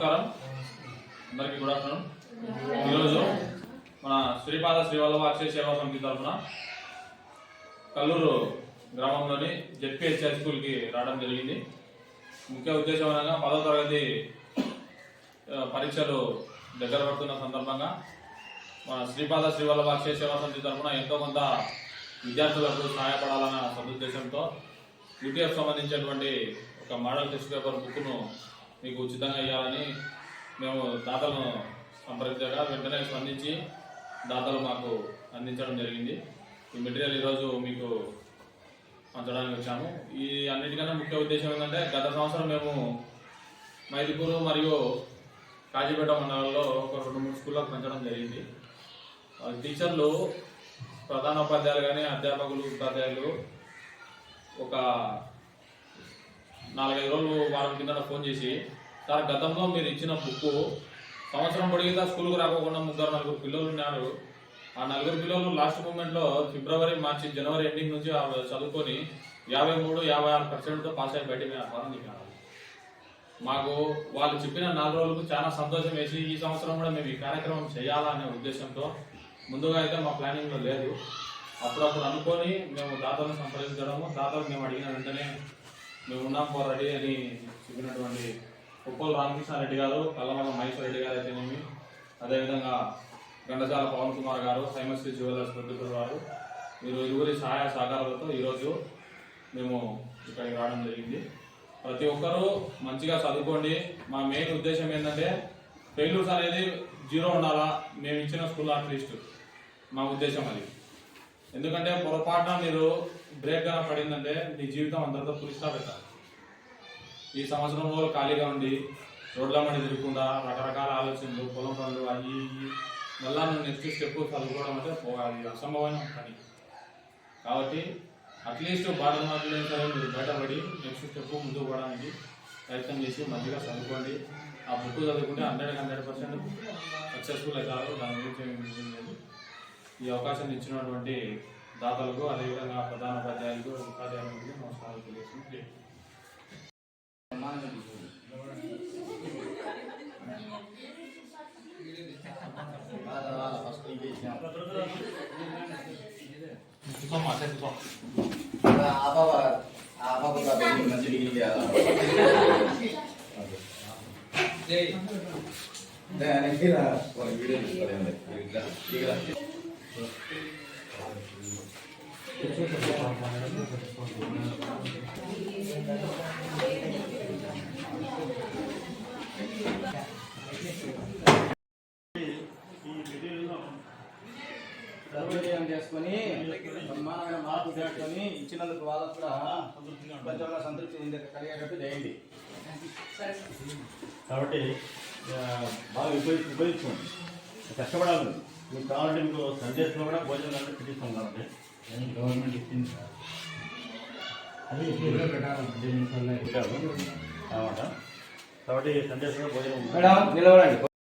నమస్కారం. అందరికీ good afternoon. ఈరోజు మన శ్రీపాద శ్రీవల్లభ అక్షయ సేవా సమితి తరఫున కల్లూరు గ్రామంలోని జెడ్పిహెచ్ హై స్కూల్కి రావడం జరిగింది. ముఖ్య ఉద్దేశం అనగా పదో తరగతి పరీక్షలు దగ్గర పడుతున్న సందర్భంగా మన శ్రీపాద శ్రీవల్లభ అక్షయ సేవా సమితి తరఫున ఎంతో కొంత విద్యార్థులకు సహాయపడాలన్న సదుద్దేశంతో యూటీఎఫ్ సంబంధించినటువంటి ఒక మోడల్ టెస్ట్ పేపర్ బుక్ను మీకు ఉచితంగా ఇవ్వాలని మేము దాతలను సంప్రదించగా వెంటనే స్పందించి దాతలు మాకు అందించడం జరిగింది. ఈ మెటీరియల్ ఈరోజు మీకు పంచడానికి వచ్చాము. ఈ అన్నిటికన్నా ముఖ్య ఉద్దేశం ఏంటంటే గత సంవత్సరం మేము మైదుకూరు మరియు కాజీపేట మండలంలో ఒక రెండు మూడు స్కూళ్ళకు పెంచడం జరిగింది. టీచర్లు ప్రధాన ఉపాధ్యాయులు కానీ అధ్యాపకులు ఉపాధ్యాయులు ఒక నాలుగైదు రోజులు వారం కింద ఫోన్ చేసి సార్ గతంలో మీరు ఇచ్చిన బుక్ సంవత్సరం పొడిగితే స్కూల్కి రాకోకుండా ముగ్గురు నలుగురు పిల్లలు ఉన్నారు. ఆ నలుగురు పిల్లలు లాస్ట్ మూమెంట్లో ఫిబ్రవరి మార్చి జనవరి ఎండింగ్ నుంచి ఆ చదువుకొని యాభై మూడు యాభై ఆరు పర్సెంట్తో పాస్ అయి బయట వ్యాపారం దిగారు మాకు వాళ్ళు చెప్పిన నాలుగు రోజులకు చాలా సంతోషం వేసి ఈ సంవత్సరం కూడా మేము ఈ కార్యక్రమం చేయాలా అనే ఉద్దేశంతో ముందుగా అయితే మా ప్లానింగ్లో లేదు. అప్పుడప్పుడు అనుకొని మేము దాతలను సంప్రదించడము దాతలు మేము అడిగిన వెంటనే మేము ఉన్నాం పోరాడి అని చెప్పినటువంటి ఉప్పల్ రామకృష్ణారెడ్డి గారు కల్లమల మహేశ్వర రెడ్డి గారు అయితేనేమి అదేవిధంగా గండజాల పవన్ కుమార్ గారు సైమశ్రీ జ్యువెలర్స్ ప్రొడ్యూసర్ గారు మీరు ఇరువురి సహాయ సహకారాలతో ఈరోజు మేము ఇక్కడికి రావడం జరిగింది. ప్రతి ఒక్కరూ మంచిగా చదువుకోండి. మా మెయిన్ ఉద్దేశం ఏంటంటే ఫెయిల్యూర్స్ అనేది జీరో ఉండాలా? మేము ఇచ్చిన స్కూల్ అట్లీస్ట్ మా ఉద్దేశం అది. ఎందుకంటే పొరపాటున మీరు బ్రేక్గా పడిందంటే మీ జీవితం అందరితో పులిస్తా పెట్టాలి ఈ సంవత్సరం రోజులు ఖాళీగా ఉండి రోడ్ల మడి తిరగకుండా రకరకాల ఆలోచనలు పొలం పనులు అవి మళ్ళా నువ్వు నెక్స్ట్ స్టెప్ చదువుకోవడం అంటే పోవాలి అసంభవమైన పని. కాబట్టి అట్లీస్ట్ బాధ మాటలు మీరు బయటపడి నెక్స్ట్ స్టెప్ ముందుకు పోవడానికి ప్రయత్నం చేసి మంచిగా చదువుకోండి. ఆ బుక్ చదువుకుంటే హండ్రెడ్ హండ్రెడ్ పర్సెంట్ సక్సెస్ఫుల్ అవుతారు. దాని గురించి లేదు. ఈ అవకాశాన్ని ఇచ్చినటువంటి దాతలకు అదేవిధంగా ప్రధాన ఉపాధ్యాయులకు ఉపాధ్యాయులకు నమస్కారాలు అట్లే కూర్చో. మంచి డిగ్రీ వీడియో తీసుకోలేదు ఇట్లా చేసుకొని బ్రహ్మాండమైన మార్పులు చేసుకొని ఇచ్చినందుకు వాళ్ళకు కూడా కొంచెం సంతృప్తి ఉంది కలిగేటట్టు చేయండి. కాబట్టి బాగా ఉపయోగి ఉపయోగించుకోండి. కష్టపడాలి మీకు కావాలంటే మీకు సందేశంలో కూడా భోజనం అంటే పెట్టిస్తాం కాబట్టి. గవర్నమెంట్ ఇచ్చింది సార్? అది పెట్టారు. అనమాట కాబట్టి సందేశంలో భోజనం మేడం నిలబడండి.